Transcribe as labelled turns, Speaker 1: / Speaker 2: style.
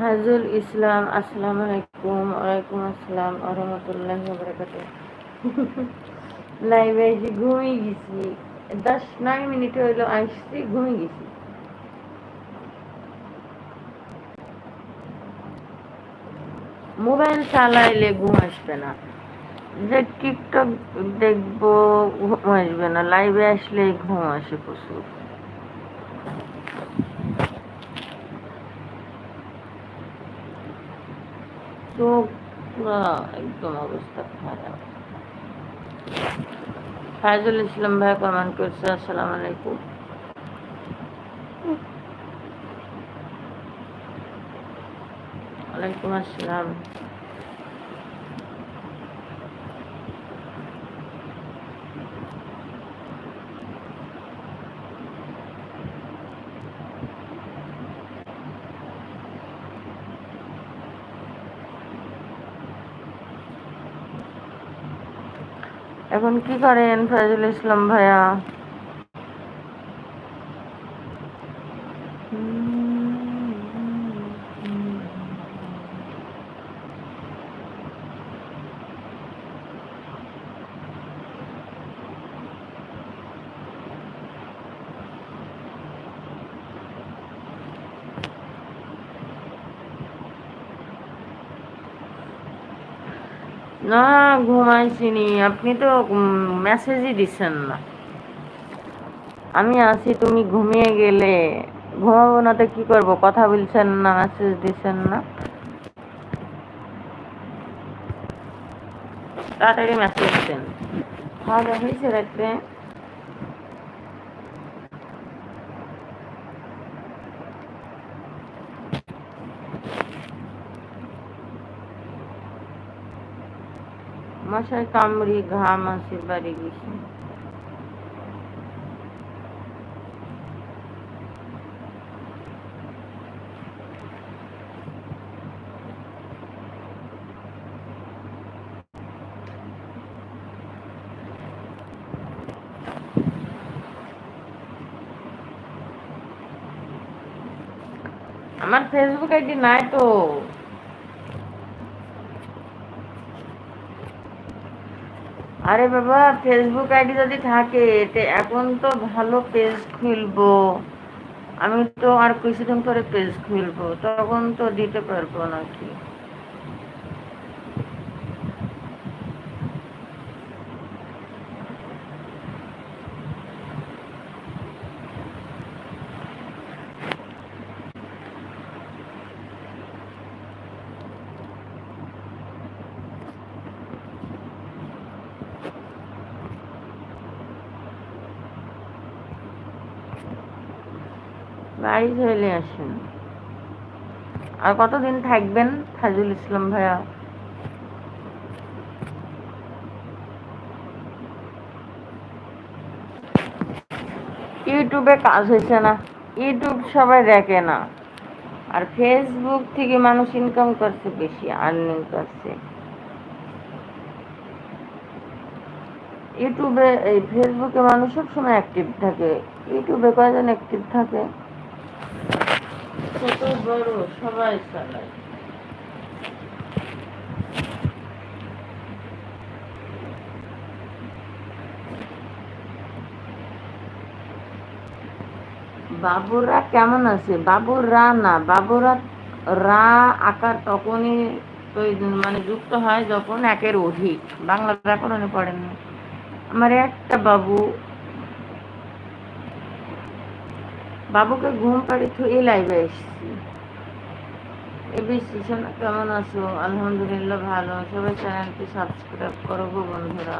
Speaker 1: হাজুল ইসলাম, আসসালামু আলাইকুম। ওয়ালাইকুম আসসালাম। আরহামতুল্লাহ বরকাত লাইভে এসে ঘুমিয়ে গেছি। দশ নয় মিনিট হইল আসছি, ঘুমিয়ে গেছি। মোবাইল চালাইলে ঘুম আসবে না। যে টিকটক দেখব, ঘুম আসবে না। লাইভে আসলে ঘুম আসে প্রচুর। চোখ পুরো একদম অবস্থা খারাপ ফায়জুল ইসলাম ভাই কমেন্ট করছে আসসালামু আলাইকুম ওয়ালাইকুম আসসালাম এখন কি করেন? ফয়জুল ইসলাম ভাইয়া? না, ঘুমাইছিনি। আপনি তো মেসেজই দিচ্ছেন না। আমি আছি, তুমি ঘুমিয়ে গেলে। ঘুমাবো না তো কি করব? কথা বলছেন না মেসেজ দিচ্ছেন না। তাড়াতাড়ি মেসেজ দেন। খাওয়া দাওয়া হয়েছে রাত্রে? মশাই কামড়ি ঘাম আসে বাড়ি গেছে আমার ফেসবুক আইডি নাই তো। আরে বাবা ফেসবুক আইডি যদি থাকে এখন তো ভালো পেজ খুলবো। আমি তো আর কিছুদিন পরে পেজ খুলবো, তখন তো দিতে পারব নাকি? বাড়ি চলে আসেন। আর কতদিন থাকবেন ফাজুল ইসলাম ভাইয়া? ইউটিউবে কাজ হয়েছে না। ইউটিউব সবাই দেখে না। আর ফেসবুক থেকে মানুষ ইনকাম করছে বেশি আর্নিং করছে। ইউটিউবে, এই ফেসবুকে মানুষ সবসময় অ্যাক্টিভ থাকে। ইউটিউবে কয়জন অ্যাক্টিভ থাকে? ছোট বড়, সবাই চালায়। বাবুরা কেমন আছে? বাবুরা না, বাবুরা রা আকার তখনই মানে যুক্ত হয় যখন একের অধিক। বাংলা ব্যাকরণে পড়েন না আমার একটা বাবু বাবুকে ঘুম পাড়ি থুয়ে লাইভে এসেছি। এবিসি সোনা কেমন আছো? আলহামদুলিল্লাহ ভালো। সবাই চ্যানেলটি সাবস্ক্রাইব করো বন্ধুরা।